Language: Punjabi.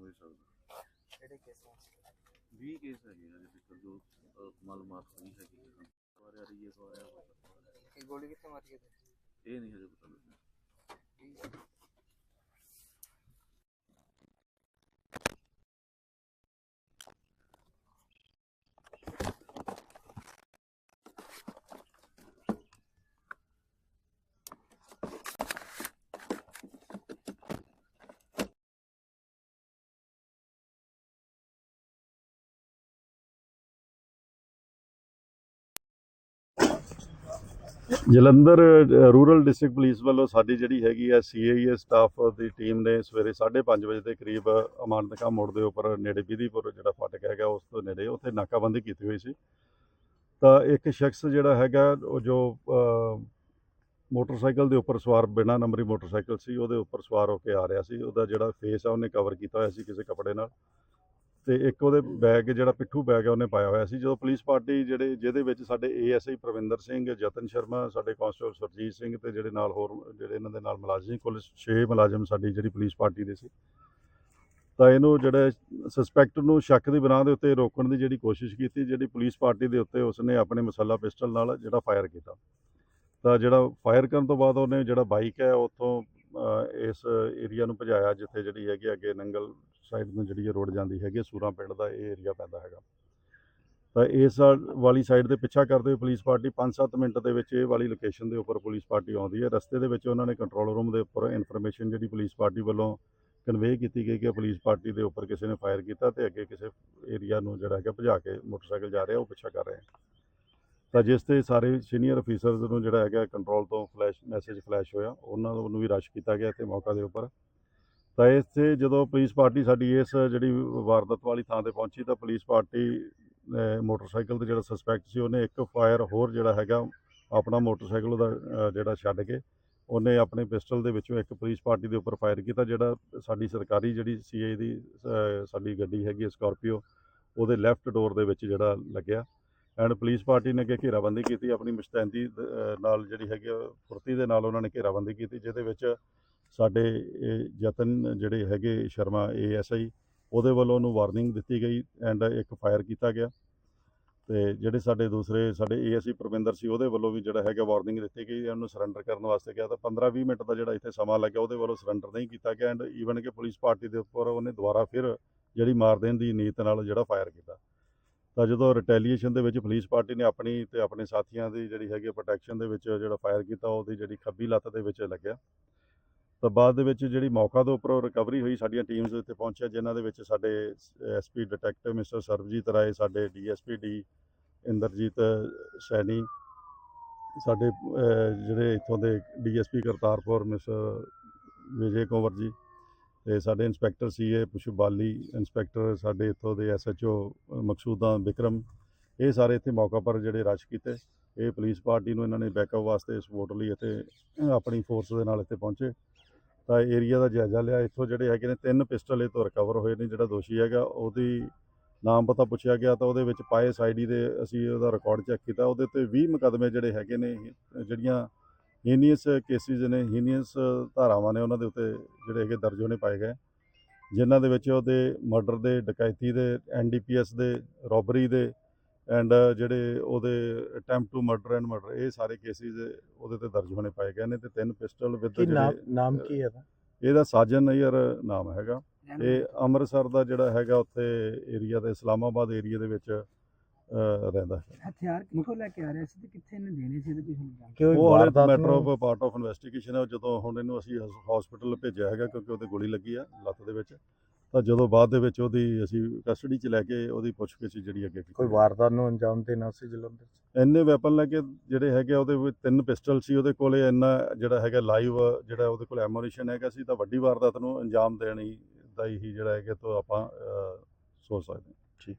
ਹੋ ਸਕਦਾ ਕਿਹੜੇ ਕੇਸਾਂ 'ਚ 20 ਕੇਸ ਹੈਗੇ ਆ ਜਿਹੜੇ ਜੋ ਅਹ, ਮਾਲੂਮਾਤ ਹੋਈ ਹੈਗੀ। ਹੈ ਸਾਰੇ ਰਹੀ ਹੋ ਸਕਦਾ ਹੈ। ਇਹ ਗੋਲੀ ਕਿੱਥੇ ਮਾਰੀ ਹੈ? ਇਹ ਨਹੀਂ ਹਜੇ ਪਤਾ ਲੱਗਿਆ। ਜਲੰਧਰ ਰੂਰਲ ਡਿਸਟ੍ਰਿਕਟ ਪੁਲਿਸ ਵੱਲੋਂ ਸਾਡੀ ਜਿਹੜੀ ਹੈਗੀ ਹੈ ਸੀਆਈਏ ਸਟਾਫ ਦੀ ਟੀਮ ਨੇ ਸਵੇਰੇ 5:30 ਵਜੇ ਦੇ ਕਰੀਬ ਅਮਾਨਤਕਾ ਮੋੜ ਦੇ ਉੱਪਰ ਨੇੜੇ ਬੀਦੀਪੁਰ ਜਿਹੜਾ ਫਾਟਕ ਹੈਗਾ ਉਸ ਤੋਂ ਨੇੜੇ ਉੱਥੇ ਨਾਕਾਬੰਦੀ ਕੀਤੀ ਹੋਈ ਸੀ। ਤਾਂ ਇੱਕ ਸ਼ਖਸ ਜਿਹੜਾ ਹੈਗਾ, ਉਹ ਜੋ ਮੋਟਰਸਾਈਕਲ ਦੇ ਉੱਪਰ ਸਵਾਰ ਬਿਨਾਂ ਨੰਬਰੀ ਮੋਟਰਸਾਈਕਲ ਸੀ, ਉਹਦੇ ਉੱਪਰ ਸਵਾਰ ਹੋ ਕੇ ਆ ਰਿਹਾ ਸੀ। ਉਹਦਾ ਜਿਹੜਾ ਫੇਸ ਆ, ਉਹਨੇ ਕਵਰ ਕੀਤਾ ਹੋਇਆ ਸੀ ਕਿਸੇ ਕੱਪੜੇ ਨਾਲ। ਤੇ ਇੱਕ ਉਹਦੇ ਬੈਗ, ਜਿਹੜਾ ਪਿੱਠੂ ਬੈਗ ਹੈ, ਉਹਨੇ ਪਾਇਆ ਹੋਇਆ ਸੀ। ਜਦੋਂ ਪੁਲਿਸ ਪਾਰਟੀ ਜਿਹੜੇ, ਜਿਹਦੇ ਵਿੱਚ ਸਾਡੇ ਏਐਸਆਈ ਪ੍ਰਵਿੰਦਰ ਸਿੰਘ, ਜਤਨ ਸ਼ਰਮਾ, ਸਾਡੇ ਕਾਂਸਟੇਬਲ ਸਰਜੀਤ ਸਿੰਘ ਤੇ ਜਿਹੜੇ ਨਾਲ ਹੋਰ, ਜਿਹੜੇ ਇਹਨਾਂ ਦੇ ਨਾਲ ਮੁਲਾਜ਼ਮ ਸੀ, ਕੁੱਲ 6 ਮੁਲਾਜ਼ਮ ਸਾਡੀ ਜਿਹੜੀ ਪੁਲਿਸ ਪਾਰਟੀ ਦੇ ਸੀ। ਤਾਂ ਇਹਨੂੰ ਜਿਹੜੇ ਸਸਪੈਕਟ ਨੂੰ ਸ਼ੱਕ ਦੀ ਬਿਨਾਂ ਦੇ ਉੱਤੇ ਰੋਕਣ ਦੀ ਜਿਹੜੀ ਕੋਸ਼ਿਸ਼ ਕੀਤੀ, ਜਿਹੜੀ ਪੁਲਿਸ ਪਾਰਟੀ ਦੇ ਉੱਤੇ ਉਸਨੇ ਆਪਣੇ ਮਸਲਾ ਪਿਸਟਲ ਨਾਲ ਜਿਹੜਾ ਫਾਇਰ ਕੀਤਾ। ਤਾਂ ਜਿਹੜਾ ਫਾਇਰ ਕਰਨ ਤੋਂ ਬਾਅਦ ਉਹਨੇ ਜਿਹੜਾ ਬਾਈਕ ਹੈ, ਉੱਥੋਂ ਇਸ ਏਰੀਆ ਨੂੰ ਭਜਾਇਆ, ਜਿੱਥੇ ਜਿਹੜੀ ਹੈਗੀ ਅੱਗੇ ਨੰਗਲ ਸਾਈਡ ਨੂੰ ਜਿਹੜੀ ਇਹ ਰੋਡ ਜਾਂਦੀ ਹੈਗੀ ਹੈ, ਸੂਰਾਂ ਪਿੰਡ ਦਾ ਇਹ ਏਰੀਆ ਪੈਂਦਾ ਹੈਗਾ। ਤਾਂ ਇਸ ਵਾਲੀ ਸਾਈਡ ਤੇ ਪਿੱਛਾ ਕਰਦੇ ਹੋਏ ਪੁਲਿਸ ਪਾਰਟੀ 5-7 ਮਿੰਟ ਦੇ ਵਿੱਚ ਇਹ ਵਾਲੀ ਲੋਕੇਸ਼ਨ ਦੇ ਉੱਪਰ ਪੁਲਿਸ ਪਾਰਟੀ ਆਉਂਦੀ ਹੈ। ਰਸਤੇ ਦੇ ਵਿੱਚ ਉਹਨਾਂ ਨੇ ਕੰਟਰੋਲ ਰੂਮ ਦੇ ਉੱਪਰ ਇਨਫੋਰਮੇਸ਼ਨ ਜਿਹੜੀ ਪੁਲਿਸ ਪਾਰਟੀ ਵੱਲੋਂ ਕਨਵੇ ਕੀਤੀ ਗਈ ਕਿ ਪੁਲਿਸ ਪਾਰਟੀ ਦੇ ਉੱਪਰ ਕਿਸੇ ਨੇ ਫਾਇਰ ਕੀਤਾ ਤੇ ਅੱਗੇ ਕਿਸੇ ਏਰੀਆ ਨੂੰ ਜਿਹੜਾ ਹੈਗਾ ਭਜਾ ਕੇ ਮੋਟਰਸਾਈਕਲ ਜਾ ਰਿਹਾ ਉਹ ਪਿੱਛਾ ਕਰ ਰਿਹਾ ਤਾਂ ਜਿਸ ਤੇ ਸਾਰੇ ਸੀਨੀਅਰ ਅਫੀਸਰਸ ਨੂੰ ਜਿਹੜਾ ਹੈਗਾ ਕੰਟਰੋਲ ਤੋਂ ਫਲੈਸ਼ ਮੈਸੇਜ ਫਲੈਸ਼ ਹੋਇਆ ਉਹਨਾਂ ਨੂੰ ਵੀ ਰਸ਼ ਕੀਤਾ ਗਿਆ ਤੇ ਮੌਕਾ ਦੇ ਉੱਪਰ। ਤਾਂ ਇਸ ਤੇ ਜਦੋਂ ਪੁਲਿਸ ਪਾਰਟੀ ਸਾਡੀ ਇਸ ਜਿਹੜੀ ਵਾਰਦਾਤ ਵਾਲੀ ਥਾਂ ਤੇ ਪਹੁੰਚੀ ਤਾਂ ਪੁਲਿਸ ਪਾਰਟੀ ਮੋਟਰਸਾਈਕਲ ਤੇ ਜਿਹੜਾ ਸਸਪੈਕਟ ਸੀ ਉਹਨੇ ਇੱਕ ਫਾਇਰ ਹੋਰ ਜਿਹੜਾ ਹੈਗਾ ਆਪਣਾ ਮੋਟਰਸਾਈਕਲ ਉਹਦਾ ਜਿਹੜਾ ਛੱਡ ਕੇ ਉਹਨੇ ਆਪਣੇ ਪਿਸਟਲ ਦੇ ਵਿੱਚੋਂ ਇੱਕ ਪੁਲਿਸ ਪਾਰਟੀ ਦੇ ਉੱਪਰ ਫਾਇਰ ਕੀਤਾ ਜਿਹੜਾ ਸਾਡੀ ਸਰਕਾਰੀ ਜਿਹੜੀ ਸੀਏ ਦੀ ਸਾਡੀ ਗੱਡੀ ਹੈਗੀ ਸਕਾਰਪੀਓ ਉਹਦੇ ਲੈਫਟ ਡੋਰ ਦੇ ਵਿੱਚ ਜਿਹੜਾ ਲੱਗਿਆ। ਐਂਡ ਪੁਲਿਸ ਪਾਰਟੀ ਨੇ ਕਿ ਘੇਰਾਬੰਦੀ ਕੀਤੀ ਆਪਣੀ ਮੁਸ਼ਤੈਦੀ ਨਾਲ ਜਿਹੜੀ ਹੈਗੀ ਆ, ਫੁਰਤੀ ਦੇ ਨਾਲ ਉਹਨਾਂ ਨੇ ਘੇਰਾਬੰਦੀ ਕੀਤੀ ਜਿਹਦੇ ਵਿੱਚ ਸਾਡੇ, ਇਹ ਯਤਨ ਜਿਹੜੇ ਹੈਗੇ ਸ਼ਰਮਾ ਏਐਸਆਈ, ਉਹਦੇ ਵੱਲੋਂ ਉਹਨੂੰ ਵਾਰਨਿੰਗ ਦਿੱਤੀ ਗਈ ਐਂਡ ਇੱਕ ਫਾਇਰ ਕੀਤਾ ਗਿਆ। ਤੇ ਜਿਹੜੇ ਸਾਡੇ ਦੂਸਰੇ, ਸਾਡੇ ਏਐਸਆਈ ਪ੍ਰਵਿੰਦਰ ਸੀ, ਉਹਦੇ ਵੱਲੋਂ ਵੀ ਜਿਹੜਾ ਹੈਗਾ ਵਾਰਨਿੰਗ ਦਿੱਤੀ ਗਈ ਉਹਨੂੰ ਸਰੈਂਡਰ ਕਰਨ ਵਾਸਤੇ ਕਿਹਾ। ਤਾਂ 15-20 ਮਿੰਟ ਦਾ ਜਿਹੜਾ ਇੱਥੇ ਸਮਾਂ ਲੱਗਿਆ, ਉਹਦੇ ਵੱਲੋਂ ਸਰੈਂਡਰ ਨਹੀਂ ਕੀਤਾ ਗਿਆ ਐਂਡ ਈਵਨ ਕਿ ਪੁਲਿਸ ਪਾਰਟੀ ਦੇ ਉੱਪਰ ਉਹਨੇ ਦੁਬਾਰਾ ਫਿਰ ਜਿਹੜੀ ਮਾਰ ਦੇਣ ਦੀ ਨੀਤ ਨਾਲ ਜਿਹੜਾ ਫਾਇਰ ਕੀਤਾ। ਤਾਂ ਜਦੋਂ ਰਿਟੈਲੀਏਸ਼ਨ ਦੇ ਵਿੱਚ ਪੁਲਿਸ ਪਾਰਟੀ ਨੇ ਆਪਣੀ ਤੇ ਆਪਣੇ ਸਾਥੀਆਂ ਦੀ ਜਿਹੜੀ ਹੈਗੀ ਪ੍ਰੋਟੈਕਸ਼ਨ ਦੇ ਵਿੱਚ ਜਿਹੜਾ ਫਾਇਰ ਕੀਤਾ, ਉਹਦੀ ਜਿਹੜੀ ਖੱਬੀ ਲੱਤ ਦੇ ਵਿੱਚ ਲੱਗਿਆ। ਤਾਂ ਬਾਅਦ ਦੇ ਵਿੱਚ ਜਿਹੜੀ ਮੌਕਾ ਦੇ ਉੱਪਰ ਰਿਕਵਰੀ ਹੋਈ ਸਾਡੀਆਂ ਟੀਮਸ ਇੱਥੇ ਪਹੁੰਚਿਆ, ਜਿਨ੍ਹਾਂ ਦੇ ਵਿੱਚ ਸਾਡੇ SP detective mister Sarabjit Rai, ਸਾਡੇ ਡੀਐਸਪੀ ਡੀ ਇੰਦਰਜੀਤ ਸੈਣੀ, ਸਾਡੇ ਜਿਹੜੇ ਇੱਥੋਂ ਦੇ ਡੀਐਸਪੀ ਕਰਤਾਰਪੁਰ ਮਿਸਟਰ ਵਿਜੇ ਕੁੰਵਰ ਜੀ ਤੇ ਸਾਡੇ ਇੰਸਪੈਕਟਰ ਸੀਏ ਪੁਸ਼ਪ ਬਾਲੀ ਇੰਸਪੈਕਟਰ ਸਾਡੇ ਇੱਥੋਂ ਦੇ ਐਸਐਚਓ ਮਕਸੂਦਾ ਵਿਕਰਮ, ਇਹ ਸਾਰੇ ਇੱਥੇ ਮੌਕਾ ਪਰ ਜਿਹੜੇ ਰਸ਼ ਕੀਤੇ। ਇਹ ਪੁਲਿਸ ਪਾਰਟੀ ਨੂੰ ਇਹਨਾਂ ਨੇ ਬੈਕਅਪ ਵਾਸਤੇ ਸਪੋਰਟ ਲਈ ਇੱਥੇ ਆਪਣੀ ਫੋਰਸ ਦੇ ਨਾਲ ਇੱਥੇ ਪਹੁੰਚੇ। ਤਾਂ ਏਰੀਆ ਦਾ ਜਾਇਜ਼ਾ ਲਿਆ। ਇੱਥੋਂ ਜਿਹੜੇ ਹੈਗੇ ਨੇ, ਤਿੰਨ ਪਿਸਟਲ ਇਹ ਤੋਂ ਰਿਕਵਰ ਹੋਏ ਨੇ, ਜਿਹੜਾ ਦੋਸ਼ੀ ਹੈਗਾ, ਉਹਦੀ ਨਾਮ ਪਤਾ ਪੁੱਛਿਆ ਗਿਆ ਤਾਂ ਉਹਦੇ ਵਿੱਚ ਪਾਇਸ ਆਈਡੀ ਦੇ ਅਸੀਂ ਉਹਦਾ ਰਿਕਾਰਡ ਚੈੱਕ ਕੀਤਾ। ਉਹਦੇ ਤੇ 20 ਮੁਕੱਦਮੇ ਜਿਹੜੇ ਹੈਗੇ ਨੇ, ਜਿਹੜੀਆਂ ਹੀਨੀਅਸ ਕੇਸਿਸ ਨੇ ਹੀਨੀਅਸ ਧਾਰਾਵਾਂ ਨੇ, ਉਹਨਾਂ ਦੇ ਉੱਤੇ ਜਿਹੜੇ ਹੈਗੇ ਦਰਜ ਹੋਣੇ ਪਾਏ ਗਏ। ਜਿਨ੍ਹਾਂ ਦੇ ਵਿੱਚ ਉਹਦੇ ਮਰਡਰ ਦੇ, ਡਕੈਤੀ ਦੇ ਐਨਡੀਪੀਐਸ ਦੇ ਰੋਬਰੀ ਦੇ ਐਂਡ ਜਿਹੜੇ ਉਹਦੇ attempt to murder and murder ਇਹ ਸਾਰੇ ਕੇਸਿਸ ਉਹਦੇ ਤੇ ਦਰਜ ਹੋਣੇ ਪਾਏ ਗਏ ਨੇ ਤੇ ਤਿੰਨ ਪਿਸਟਲ ਵਿਦ ਕੀ ਨਾਮ ਜਿਹੜੇ ਨਾਮ ਕੀ ਹੈ ਇਹਦਾ? ਇਹਦਾ ਸਾਜਨ ਨਈਅਰ ਨਾਮ ਹੈਗਾ। ਇਹ ਅੰਮ੍ਰਿਤਸਰ ਦਾ ਜਿਹੜਾ ਹੈਗਾ ਉੱਥੇ ਏਰੀਆ ਦੇ ਇਸਲਾਮਾਬਾਦ ਏਰੀਆ ਦੇ ਵਿੱਚ ਰਹਿੰਦਾ ਹੈ। ਹਥਿਆਰ ਕਿੱਥੋਂ ਲੈ ਕੇ ਆ ਰਿਹਾ ਸੀ ਤੇ ਕਿੱਥੇ ਇਹਨੇ ਦੇਣੇ ਸੀ ਤੇ ਕੁਝ ਨਹੀਂ? ਉਹ ਹਾਲੇ matter of part of investigation ਹੈ। ਜਦੋਂ ਹੁਣ ਇਹਨੂੰ ਅਸੀਂ ਹਸਪੀਟਲ ਭੇਜਿਆ ਹੈਗਾ ਕਿਉਂਕਿ ਉਹਦੇ ਗੋਲੀ ਲੱਗੀ ਆ ਲੱਤ ਦੇ ਵਿੱਚ। ਤਾਂ ਜਦੋਂ ਬਾਅਦ ਦੇ ਵਿੱਚ ਉਹਦੀ ਅਸੀਂ ਕਸਟਡੀ 'ਚ ਲੈ ਕੇ ਉਹਦੀ ਪੁੱਛਗਿੱਛ ਜਿਹੜੀ ਅੱਗੇ ਕੀਤੀ। ਕੋਈ ਵਾਰਦਾਤ ਨੂੰ ਅੰਜਾਮ ਦੇਣਾ ਸੀ ਜਲੰਧਰ 'ਚ? ਇੰਨੇ ਵੈਪਨ ਲੈ ਕੇ ਜਿਹੜੇ ਹੈਗੇ ਉਹਦੇ ਵਿੱਚ ਤਿੰਨ ਪਿਸਟਲ ਸੀ ਉਹਦੇ ਕੋਲੇ ਇੰਨਾ ਜਿਹੜਾ ਹੈਗਾ ਲਾਈਵ ਜਿਹੜਾ ਉਹਦੇ ਕੋਲ ਐਮੋਨੀਸ਼ਨ ਹੈਗਾ ਸੀ ਤਾਂ ਵੱਡੀ ਵਾਰਦਾਤ ਨੂੰ ਅੰਜਾਮ ਦੇਣ ਦਾ ਹੀ ਜਿਹੜਾ ਹੈਗਾ ਤੋਂ ਆਪਾਂ ਸੋਚ ਸਕਦੇ ਹਾਂ।